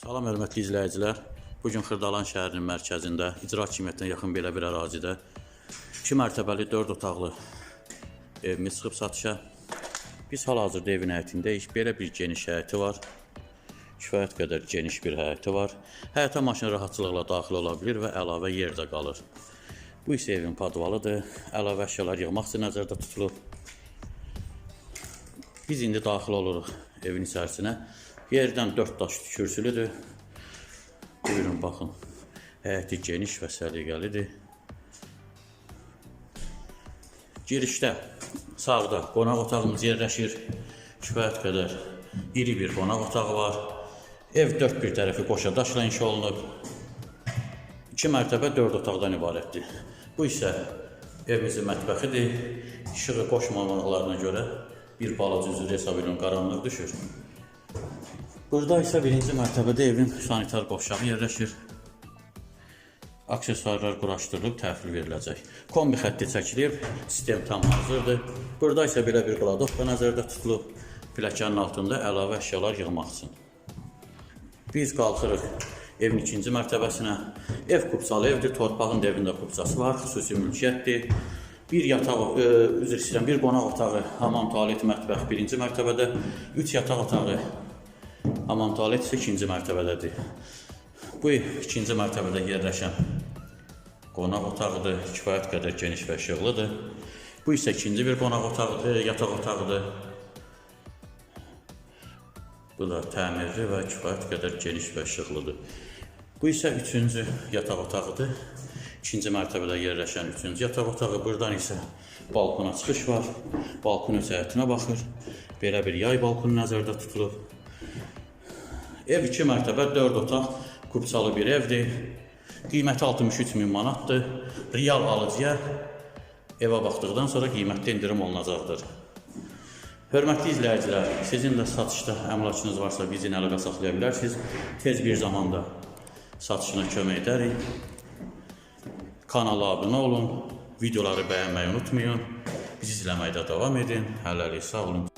Salam hörmətli izləyicilər. Bu gün Xırdalan şəhərinin mərkəzində icra hakimiyyətinə yaxın belə bir ərazidə 2 mərtəbəli 4 otaqlı evimiz çıxıb satışa. Biz hal-hazırda evin həyətindəyik. Belə bir geniş həyəti var. Kifayət qədər geniş bir həyəti var. Həyətə maşın rahatçılıqla daxil ola bilir və əlavə yer də qalır. Bu isə evin podvalıdır. Əlavə əşyalar yığmaq üçün nəzərdə tutulub. Biz indi daxil oluruq evin içərisinə. Yerdən 4 daş kürsülüdür. Buyurun baxın. Həyəti geniş və səliqəlidir. Girişdə sağda qonaq otağımız yerləşir. Kifayət qədər iri bir qonaq otağı var. Ev dörd bir tərəfi qoşa daşla inşa olunub. 2 mərtəbə 4 otaqdan ibarətdir. Bu isə evimizin mətbəxidir. İşığı qoşmamaqlarına görə bir balaca üzrü hesab edirəm qaranlıq düşür. Burada isə birinci mərtəbədə evin sanitar qovşağı yerləşir. Aksesuarlar quraşdırılıb təhvil veriləcək. Kombi xətti çəkilib, sistem tam hazırdır. Burada isə belə bir qladovka nəzərdə tutulub. Pilləkənin altında əlavə əşyalar yığmaq üçün. Biz qalxırıq evin ikinci mərtəbəsinə. Ev kupsalı evdir, torpağın da evində kupsası var, xüsusi mülkiyyətdir. Bir yataq, e, üzr istəyirəm, bir qonaq otağı, hamam, tualet, mətbəx birinci mərtəbədə, 3 yataq otağı, hamam, tualet isə ikinci mərtəbədədir. Bu ikinci mərtəbədə yerləşən qonaq otağıdır, kifayət qədər geniş və işıqlıdır. Bu isə ikinci bir qonaq otağı, e, yataq otağıdır. Bu da təmirli və kifayət qədər geniş və işıqlıdır. Bu isə üçüncü yataq otağıdır. İkinci mərtəbədə yerləşən üçüncü yataq otağı. Buradan isə balkona çıxış var. Balkon öz həyətinə baxır. Belə bir yay balkonu nəzərdə tutulub. Ev 2 mərtəbə, 4 otaq, kupçalı bir evdir. Qiyməti 63 min manatdır. Real alıcıya evə baxdıqdan sonra qiymətdə endirim olunacaqdır. Hörmətli izləyicilər, sizin də satışda əmlakınız varsa bizi əlaqə saxlaya bilərsiniz. Tez bir zamanda satışına kömək edərik. Kanala abunə olun, videoları bəyənməyi unutmayın. Bizi izləməkdə davam edin. Hələlik sağ olun.